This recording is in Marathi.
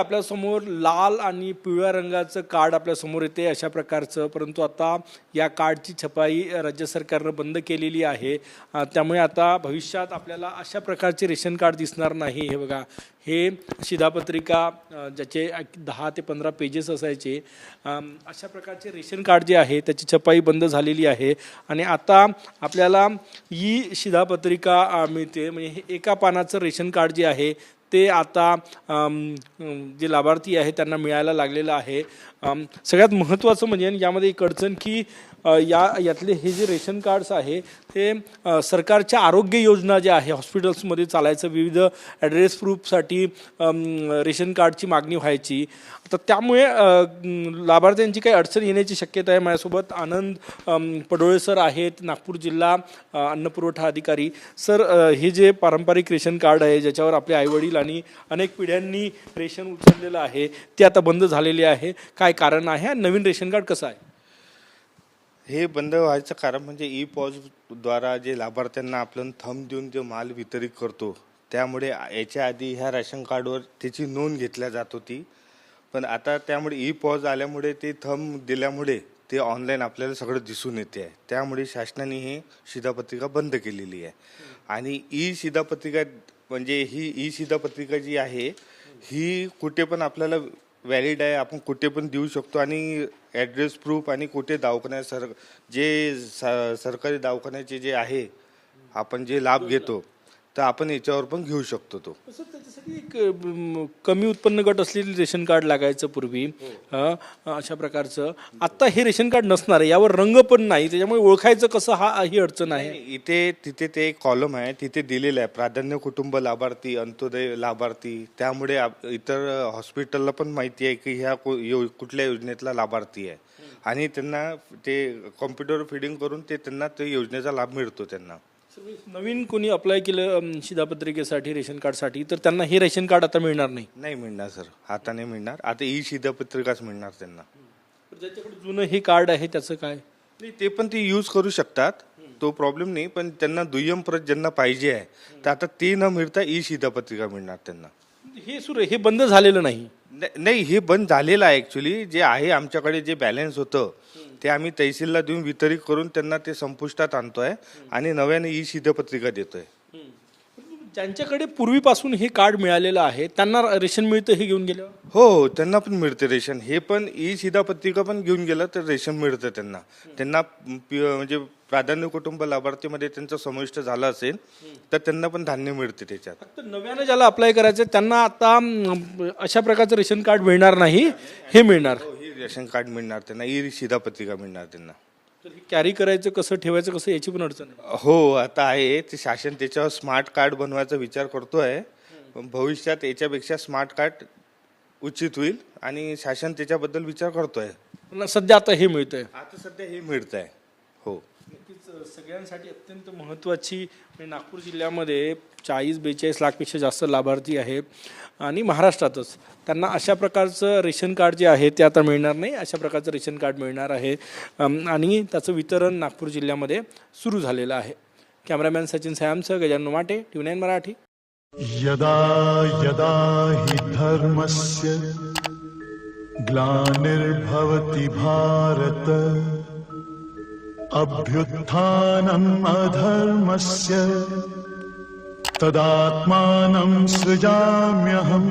आपल्यासमोर लाल आणि पिवळ्या रंगाचं कार्ड आपल्यासमोर येते अशा प्रकारचं. परंतु आता या कार्डची छपाई राज्य सरकारनं बंद केलेली आहे. त्यामुळे आता भविष्यात आपल्याला अशा प्रकारचे रेशन कार्ड दिसणार नाही. हे बघा हे शिधापत्रिका ज्याचे दहा ते पंधरा पेजेस असायचे. अशा प्रकारचे रेशन कार्ड जे आहे त्याची छपाई बंद झालेली आहे. आणि आता आपल्याला ई शिधापत्रिका मिळते. म्हणजे हे एका पानाचं रेशन कार्ड जे आहे ते आता जे लाभार्थी आहे त्यांना मिळायला लागलेलं आहे. सगळ्यात महत्त्वाचं म्हणजे यामध्ये एक अडचण की या यातले हे जे रेशन कार्ड्स आहे ते सरकारच्या आरोग्य योजना ज्या आहे हॉस्पिटल्समध्ये चालायचं विविध ॲड्रेस प्रूफसाठी रेशन कार्डची मागणी व्हायची. तर त्यामुळे लाभार्थ्यांची काही अडचण येण्याची शक्यता आहे. माझ्यासोबत आनंद पडोळे सर आहेत नागपूर जिल्हा अन्नपुरवठा अधिकारी. सर हे जे पारंपरिक रेशन कार्ड आहे ज्याच्यावर आपले आईवडील आणि अनेक पिढ्यांनी रेशन उचललेलं आहे ते आता बंद झालेले आहे. काय कारण आहे? आणि नवीन रेशन कार्ड कसं आहे? हे बंद व्हायचं कारण म्हणजे ई पॉजद्वारा जे लाभार्थ्यांना आपण थंब देऊन जे माल वितरित करतो त्यामुळे याच्या आधी ह्या राशन कार्डवर त्याची नोंद घेतल्या जात होती. पण आता त्यामुळे ई पॉज आल्यामुळे ते थंब दिल्यामुळे ते ऑनलाईन आपल्याला सगळं दिसून येते आहे. त्यामुळे शासनाने ही शिधापत्रिका बंद केलेली आहे. आणि ई शिधापत्रिका म्हणजे ही ई शिधापत्रिका जी आहे ही कुठे पण आपल्याला व्हॅलिड आहे आपण कुठे पण देऊ शकतो आणि ॲड्रेस प्रूफ आणि कुठे दवाखान्यात सर जे सरकारी दवाखान्याचे जे आहे आपण जे लाभ घेतो तर आपण याच्यावर पण घेऊ शकतो तो. तसं त्याच्यासाठी एक कमी उत्पन्न गट असलेली रेशन कार्ड लागायचं पूर्वी. अ, अशा प्रकारचं. आता हे रेशन कार्ड नसणार आहे यावर रंग पण नाही त्याच्यामुळे ओळखायचं कसं हा ही अडचण आहे? इथे तिथे ते एक कॉलम आहे तिथे दिलेलं आहे प्राधान्य कुटुंब लाभार्थी अंत्योदय लाभार्थी त्यामुळे आप- इतर हॉस्पिटलला पण माहिती आहे की ह्या को- यो- कुठल्या योजनेतला लाभार्थी आहे. आणि त्यांना ते कॉम्प्युटर फिडिंग करून ते त्यांना ते योजनेचा लाभ मिळतो त्यांना. नवीन कोणी अप्लाय केलं अम, शिधापत्रिकेसाठी रेशन कार्डसाठी तर त्यांना हे रेशन कार्ड आता मिळणार नाही. नाही मिळणार सर. आता नाही मिळणार. आता ई शिधापत्रिकाच मिळणार त्यांना. ज्याच्याकडे जुनं हे कार्ड आहे त्याचं काय? नाही ते पण ते यूज करू शकतात. तो प्रॉब्लेम नाही पण त्यांना दुय्यम प्रत ज्यांना पाहिजे आहे तर आता ते न मिळता ई शिधापत्रिका मिळणार त्यांना. हे सुरू हे बंद झालेलं नाही. नाही- नाही हे बंद झालेलं आहे ऍक्च्युली जे आहे आमच्याकडे जे बॅलन्स होतं ते आम्ही तहसीलला देऊन वितरित करून त्यांना ते संपुष्टात आणतोय आणि नव्याने ई शिधापत्रिका देतोय. ज्यांच्याकडे पूर्वीपासून हे कार्ड मिळालेलं आहे त्यांना रेशन मिळतं हे घेऊन गेल्यावर? हो हो त्यांना पण मिळते रेशन. हे पण ई शिधापत्रिका पण घेऊन गेलं तर रेशन मिळतं त्यांना. त्यांना पि- म्हणजे प्राधान्य कुटुंब लाभार्थीमध्ये त्यांचं समाविष्ट झालं असेल तर त्यांना पण धान्य मिळते त्याच्यात. फक्त नव्यानं ज्याला अप्लाय करायचं आहे, त्यांना आता अम, अशा प्रकारचं रेशन कार्ड मिळणार नाही हे मिळणार. रेशन कार्ड मिळणार त्यांना ई शिधापत्रिका मिळणार त्यांना. तर हे कॅरी करायचं कसं ठेवायचं कसं याची पण अडचण आहे. हो आता आहे ते शासन त्याच्यावर स्मार्ट कार्ड बनवायचा विचार करतोय. पण भविष्यात याच्यापेक्षा स्मार्ट कार्ड उचित होईल आणि शासन त्याच्याबद्दल विचार करतोय. पण सध्या आता हे मिळतंय. आता सध्या हे मिळत आहे हो. नक्कीच सगळ्यांसाठी अत्यंत महत्त्वाची म्हणजे नागपूर जिल्ह्यामध्ये चाळीस बेचाळीस लाखपेक्षा जास्त लाभार्थी आहे आणि महाराष्ट्रातच. त्यांना अशा प्रकारचं रेशन कार्ड जे आहे ते आता मिळणार नाही. अशा प्रकारचं रेशन कार्ड मिळणार आहे. आणि त्याचं वितरण नागपूर जिल्ह्यामध्ये सुरू झालेलं आहे. कॅमेरामॅन सचिन सॅमसह गजानन माटे ट्युनाईन मराठी. यदा यदा हि धर्मस्य ग्लानिर्भवति भारत अभ्युत्थानम् अधर्मस्य तदात्मानं सृजाम्यहम्